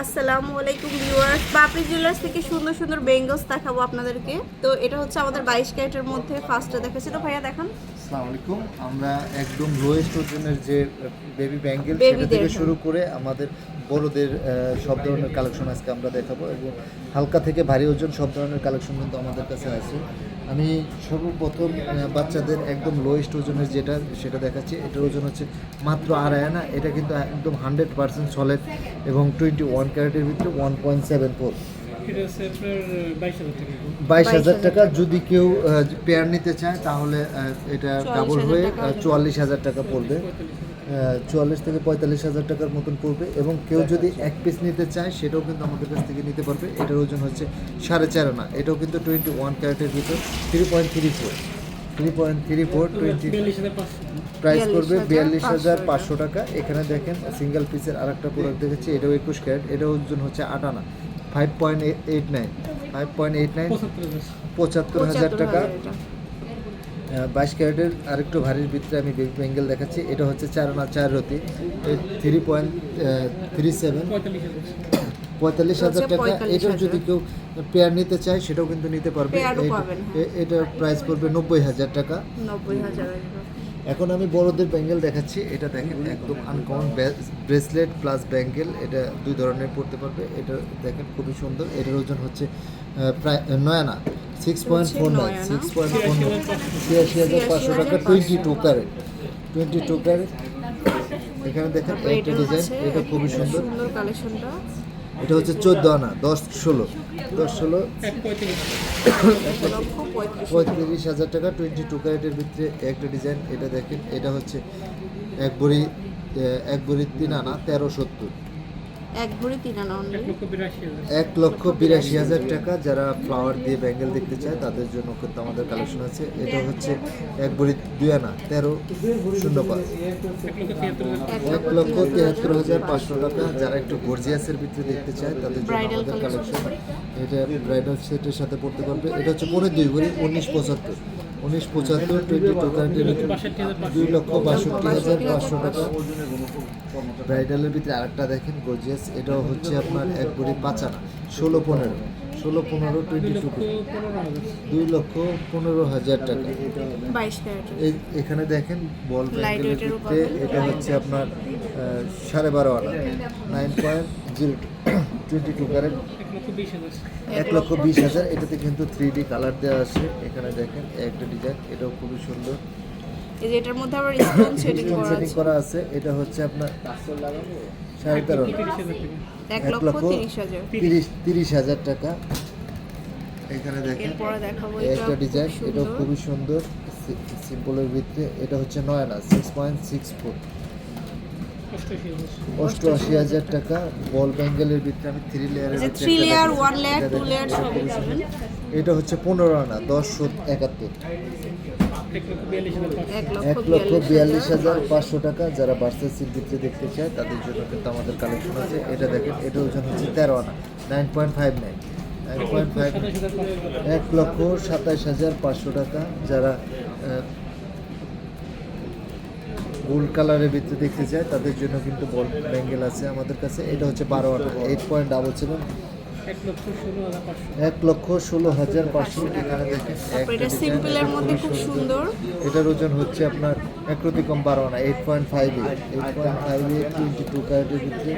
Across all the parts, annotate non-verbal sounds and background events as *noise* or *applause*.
আসসালামু আলাইকুম viewers. বাপরি jewellers থেকে সুন্দর সুন্দর বেঙ্গলস দেখাবো আপনাদেরকে। তো এটা হচ্ছে আমাদের বাইশ ক্যারেটের মধ্যে ফার্স্টে দেখাচ্ছি। তো ভাইয়া, দেখান। আসসালামু আলাইকুম। আমরা একদম লোয়েস্ট ওজনের যে বেবি ব্যাঙ্গেল সেটা থেকে শুরু করে আমাদের বড়দের সব ধরনের কালেকশন আজকে আমরা দেখাবো এবং হালকা থেকে ভারী ওজন সব ধরনের কালেকশন কিন্তু আমাদের কাছে আছে। আমি সর্বপ্রথম বাচ্চাদের একদম লোয়েস্ট ওজনের যেটা সেটা দেখাচ্ছি। এটার ওজন হচ্ছে মাত্র আড়াই আনা। এটা কিন্তু একদম হান্ড্রেড পার্সেন্ট সলিড এবং টোয়েন্টি ওয়ান ক্যারেটের ভিতরে ওয়ান পয়েন্ট সেভেন ফোর বাইশ হাজার টাকা। বাইশ হাজার 22,000 টাকা। যদি কেউ পেয়ার নিতে চায় তাহলে এটা ডাবল হয়ে চুয়াল্লিশ হাজার টাকা পড়বে। চুয়াল্লিশ থেকে পঁয়তাল্লিশ হাজার টাকার মতন পড়বে এবং কেউ যদি এক পিস নিতে চায় সেটাও কিন্তু আমাদের কাছ থেকে নিতে পারবে। এটার ওজন হচ্ছে সাড়ে চার আনা। এটাও কিন্তু টোয়েন্টি ওয়ান ক্যারেটের ভিতর। Three point three four three point three four twenty বিয়াল্লিশ প্রাইস করবে বিয়াল্লিশ হাজার পাঁচশো টাকা। এখানে দেখেন সিঙ্গেল পিসের আর একটা প্রোডাক্ট দেখেছি এটাও একুশ ক্যারেট। এটার ওজন হচ্ছে আট আনা। Five point eight nine five point eight nine পঁচাত্তর হাজার পঁচাত্তর হাজার 75,000 টাকা বাইশ ক্যারেটের আরেকটু ভারীর ভিতরে আমি বেবি বেঙ্গেল দেখাচ্ছি। এটা হচ্ছে চার আনা চার রতি। থ্রি পয়েন্ট থ্রি সেভেন পঁয়তাল্লিশ হাজার টাকা। 45,000 এটাও যদি কেউ পেয়ার নিতে চায় সেটাও কিন্তু নিতে পারবে। এটা- এটার প্রাইস পড়বে নব্বই হাজার টাকা। নব্বই হাজার। এখন আমি বড়দের ব্যাঙ্গেল দেখাচ্ছি। এটা দেখেন একদম আনকমন ব্রেসলেট প্লাস ব্যাঙ্গেল এটা দুই ধরনের পড়তে পারবে। এটা দেখেন খুবই সুন্দর। এটার ওজন হচ্ছে প্রায় আহ, নয় আনা। Six point four nine six point four nine ছিয়াশি হাজার পাঁচশো টাকা twenty two carat twenty two carat এখানে দেখেন একটা এটা ডিজাইন এটা খুবই সুন্দর। সুন্দর কালেকশনটা এটা হচ্ছে চোদ্দ আনা, দশ ষোলো। দশ ষোলো, পঁয়ত্রিশ হাজার টাকা, টোয়েন্টি টু ক্যারেটের ভিতরে একটা ডিজাইন, এটা দেখেন, এটা হচ্ছে এক বড়ি এক বড়ি তিন আনা, তেরো সত্তর। এক ভরি তিন আনা এক লক্ষ বিরাশি হাজার টাকা যারা ফ্লাওয়ার দিয়ে ব্যাঙ্গেল দেখতে চায় তাদের জন্য কিন্তু আমাদের কালেকশন আছে। এটা হচ্ছে এক বড়ি দুই আনা তেরো শূন্য পাঁচ। এক লক্ষ তিয়াত্তর হাজার এক লক্ষ তিয়াত্তর হাজার পাঁচশো টাকা যারা একটু গর্জিয়াসের ভিতরে দেখতে চায় তাদের জন্য আমাদের কালেকশন এটা ব্রাইডাল সেটের সাথে পড়তে পারবে। এটা হচ্ছে পনেরো দুই ভরি উনিশ পঁচাত্তর। উনিশ পঁচাত্তর টোয়েন্টি টু দুই লক্ষ বাষট্টি হাজার পাঁচশো টাকা। ব্রাইডালের ভিতরে আরেকটা দেখেন গর্জিয়াস এটাও হচ্ছে আপনার এক ভরি পাঁচ আনা ষোলো পনেরো। ষোলো পনেরো টোয়েন্টি টু দুই লক্ষ পনেরো হাজার টাকা। এখানে দেখেন বল এর ভিতরে এটা হচ্ছে আপনার সাড়ে বারো আনা। Nine point zero twenty two carat এক লক্ষ বিশ হাজার। এটাতে কিন্তু থ্রি ডি কালার দেওয়া আছে। এখানে দেখেন একটা ডিজাইন এটাও খুবই সুন্দর। এই যে এটার মধ্যে আবার স্টোন সেটিং *coughs* করা আছে। করা আছে। এটা হচ্ছে আপনার সাড়ে তেরো এক লক্ষ তিরিশ তিরিশ হাজার টাকা। এখানে দেখেন একটা ডিজাইন এটাও খুবই সুন্দর। সিম্পলের ভিতরে এটা হচ্ছে নয় সিক্স পয়েন্ট সিক্স ফোর অষ্টআশি হাজার টাকা বল ব্যাঙ্গেলের ভিতরে আমি থ্রি লেয়ারের three layer one layer two layer সবই পাবেন। এটা হচ্ছে পনেরো আনা দশ একাত্তর। এক লক্ষ বিয়াল্লিশ হাজার। পাঁচশো এক এক টাকা যারা ভার্সেসির ভিতরে দেখতে চায় তাদের জন্য কিন্তু আমাদের কালেকশন আছে। এটা দেখেন এটা ওজন হচ্ছে তেরো আনা nine point five nine nine point five এক লক্ষ সাতাশ হাজার পাঁচশো টাকা যারা গোল্ড কালারের ভিতরে দেখতে চায় তাদের জন্য কিন্তু বল ব্যাঙ্গেল আছে আমাদের কাছে। এটা হচ্ছে বারো এইট পয়েন্ট ডাবল সেভেন এক লক্ষ ষোলো হাজার পাঁচশো। এখানে দেখেন সুন্দর। এটার ওজন হচ্ছে আপনার এক প্রতি কম বারো আনা eight point five eight eight point five eight twenty two ক্যারেটের ভিতরে।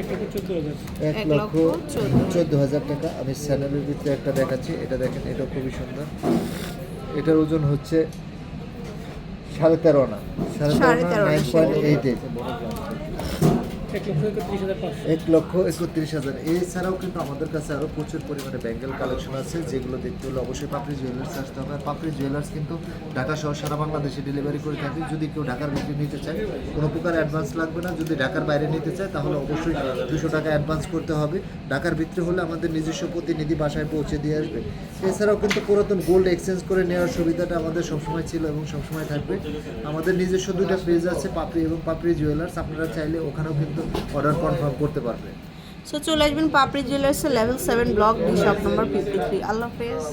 এক লক্ষ হাজার। চোদ্দ। হাজার টাকা। আমি স্যানেলের ভিতরে একটা দেখাচ্ছি এটা দেখেন এটা খুবই সুন্দর। এটার ওজন হচ্ছে সাড়ে তেরো না। সাড়ে তেরো নাইন পয়েন্ট এইট এইট এক লক্ষ একত্রিশ হাজার এছাড়াও কিন্তু আমাদের কাছে আরও প্রচুর পরিমাণে ব্যাঙ্গেল কালেকশন আছে, যেগুলো দেখতে হলে অবশ্যই পাপড়ি জুয়েলার্স আসতে হবে। আর পাপড়ি জুয়েলার্স কিন্তু ঢাকা সহ সারা বাংলাদেশে ডেলিভারি করে থাকি। যদি কেউ ঢাকার ভিতরে নিতে চায়, কোনো প্রকার অ্যাডভান্স লাগবে না। যদি ঢাকার বাইরে নিতে চায়, তাহলে অবশ্যই দুশো টাকা অ্যাডভান্স করতে হবে। ঢাকার ভিতরে হলে আমাদের নিজস্ব প্রতিনিধি বাসায় পৌঁছে দিয়ে আসবে। এছাড়াও কিন্তু পুরাতন গোল্ড এক্সচেঞ্জ করে নেওয়ার সুবিধাটা আমাদের সবসময় ছিল এবং সবসময় থাকবে। আমাদের নিজস্ব দুইটা পেজ আছে, পাপড়ি এবং পাপড়ি জুয়েলার্স আপনারা চাইলে ওখানেও কিন্তু অর্ডার কনফার্ম করতে পারবে। সো চলে আসবেন Papri জুয়েলার্সের level seven block D shop number fifty three আল্লাহ হাফেজ।